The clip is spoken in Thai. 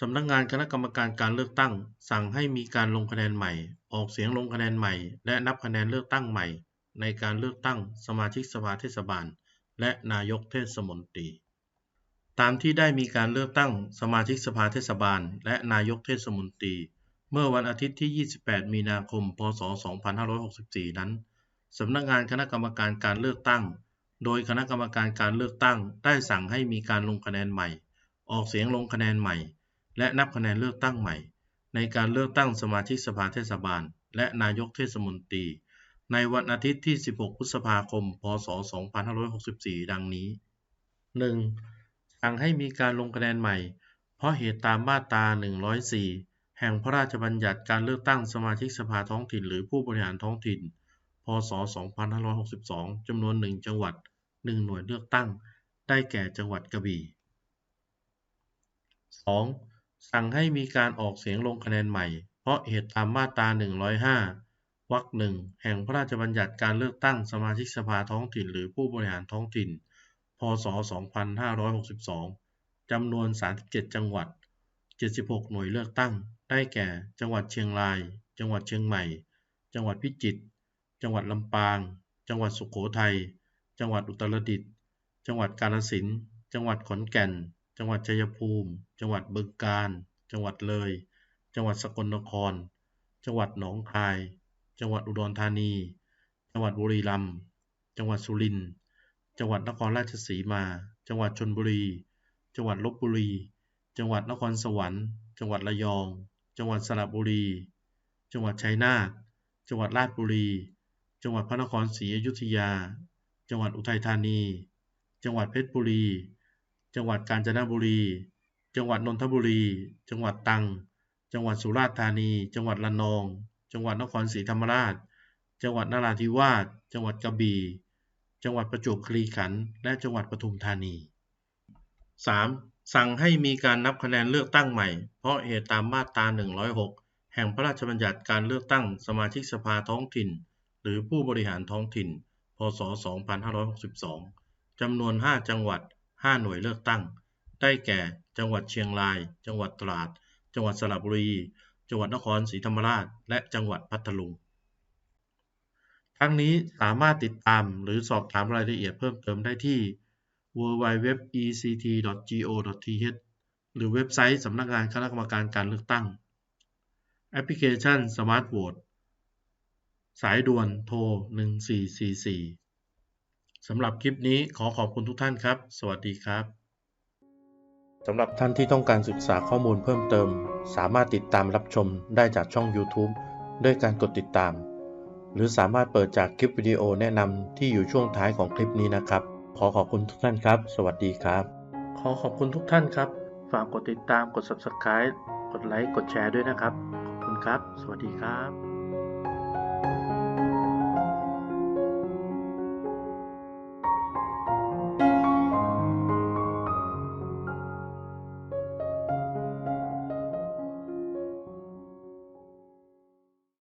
สำนักงานคณะกรรมการการเลือกตั้ง สั่งให้มีการลงคะแนนใหม่ ออกเสียงลงคะแนนใหม่ และนับคะแนนเลือกตั้งใหม่ ในการเลือกตั้งสมาชิกสภาเทศบาล และนายกเทศมนตรี ตามที่ได้มีการเลือกตั้งสมาชิกสภาเทศบาล และนายกเทศมนตรี เมื่อวันอาทิตย์ที่ 28 มีนาคม พศ 2564 นั้น สำนักงานคณะกรรมการการเลือกตั้ง โดยคณะกรรมการการเลือกตั้ง ได้สั่งให้มีการลงคะแนนใหม่ ออกเสียงลงคะแนนใหม่ และนับคะแนนเลือกตั้งใหม่ ในการเลือกตั้งสมาชิกสภาเทศบาล และนายกเทศมนตรี ในวันอาทิตย์ที่ 16 พฤษภาคม พศ 2564 ดังนี้ 1. สั่งให้มีการลงคะแนนใหม่ เพราะเหตุตามมาตรา 104 แห่งพระราชบัญญัติการเลือกตั้งสมาชิกสภาท้องถิ่น หรือผู้บริหารท้องถิ่น พศ 2562 จำนวน 1 จังหวัด 1 หน่วยเลือกตั้ง ได้แก่จังหวัดกระบี่ 2. สั่งให้มีการออกเสียงลงคะแนนใหม่ เพราะเหตุตามมาตรา 105 วรรคหนึ่งแห่งพระราชบัญญัติการเลือกตั้งสมาชิกสภาท้องถิ่น หรือผู้บริหารท้องถิ่น พศ 2562 จำนวน 37 จังหวัด 76 หน่วยเลือกตั้ง ได้แก่ จังหวัดเชียงราย จังหวัดเชียงใหม่ จังหวัดพิจิตร จังหวัดลำปาง จังหวัดสุโขทัย จังหวัดอุตรดิตถ์ จังหวัดกาฬสินธุ์ จังหวัดขอนแก่น จังหวัดชัยภูมิ จังหวัดบึงกาฬ จังหวัดเลย จังหวัดสกลนคร จังหวัดหนองคาย จังหวัดอุดรธานี จังหวัดบุรีรัมย์ จังหวัดสุรินทร์ จังหวัดนครราชสีมา จังหวัดชลบุรี จังหวัดลบบุรี จังหวัดนครสวรรค์ จังหวัดระยอง จังหวัดสระบุรี จังหวัดชัยนาท จังหวัดราชบุรี จังหวัดพระนครศรีอยุธยา จังหวัดอุทัยธานี จังหวัดเพชรบุรี จังหวัดกาญจนบุรี จังหวัดนนทบุรี จังหวัดตรัง จังหวัดสุราษฎร์ธานี จังหวัดระนอง จังหวัดนครศรีธรรมราช จังหวัดนราธิวาส จังหวัดกระบี่ จังหวัดประจวบคีรีขันธ์ และจังหวัดปทุมธานี 3. สั่งให้มีการนับคะแนนเลือกตั้งใหม่ เพราะเหตุตามมาตรา 106 แห่งพระราชบัญญัติการเลือกตั้งสมาชิกสภาท้องถิ่น หรือผู้บริหารท้องถิ่น พศ 2562 จำนวน 5 จังหวัด 5 หน่วยเลือกตั้ง ได้แก่ จังหวัดเชียงราย จังหวัดตราด จังหวัดสระบุรี จังหวัดนครศรีธรรมราช และจังหวัดพัทลุง ทั้งนี้สามารถติดตามหรือสอบถามรายละเอียดเพิ่มเติมได้ที่ www.ect.go.th หรือเว็บไซต์สำนักงานคณะกรรมการการเลือกตั้ง แอปพลิเคชัน Smart Vote สายด่วนโทร 1444 สำหรับคลิปนี้ขอขอบคุณทุกท่านครับ สวัสดีครับสำหรับท่านที่ต้องการศึกษาข้อมูลเพิ่มเติม สามารถติดตามรับชมได้จากช่อง YouTube ด้วยการกดติดตาม หรือสามารถเปิดจากคลิปวิดีโอแนะนำที่อยู่ช่วงท้ายของคลิปนี้นะครับ ขอขอบคุณทุกท่านครับ สวัสดีครับ ขอขอบคุณทุกท่านครับ ฝากกดติดตามกด Subscribe กดไลค์กดแชร์ด้วยนะครับ ขอบคุณครับ สวัสดีครับ